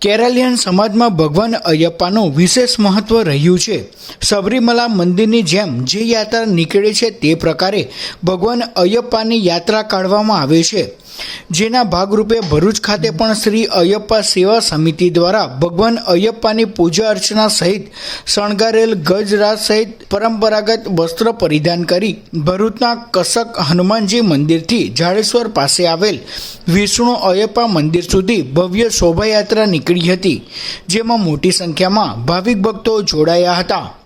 કેરાલિયન સમાજમાં ભગવાન અયપ્પાનું વિશેષ મહત્વ રહ્યું છે. સબરીમલા મંદિરની જેમ જે યાત્રા નીકળે છે તે પ્રકારે ભગવાન અયપ્પાની યાત્રા કાઢવામાં આવે છે. જેના ભાગરૂપે ભરૂચ ખાતે પણ શ્રી અયપ્પા સેવા સમિતિ દ્વારા ભગવાન અયપ્પાની પૂજા અર્ચના સહિત શણગારેલ ગજરાજ સહિત પરંપરાગત વસ્ત્ર પરિધાન કરી ભરૂચના કસક હનુમાનજી મંદિરથી જાડેશ્વર પાસે આવેલ વિષ્ણુ અયપ્પા મંદિર સુધી ભવ્ય શોભાયાત્રા નીકળી હતી, જેમાં મોટી સંખ્યામાં ભાવિક ભક્તો જોડાયા હતા.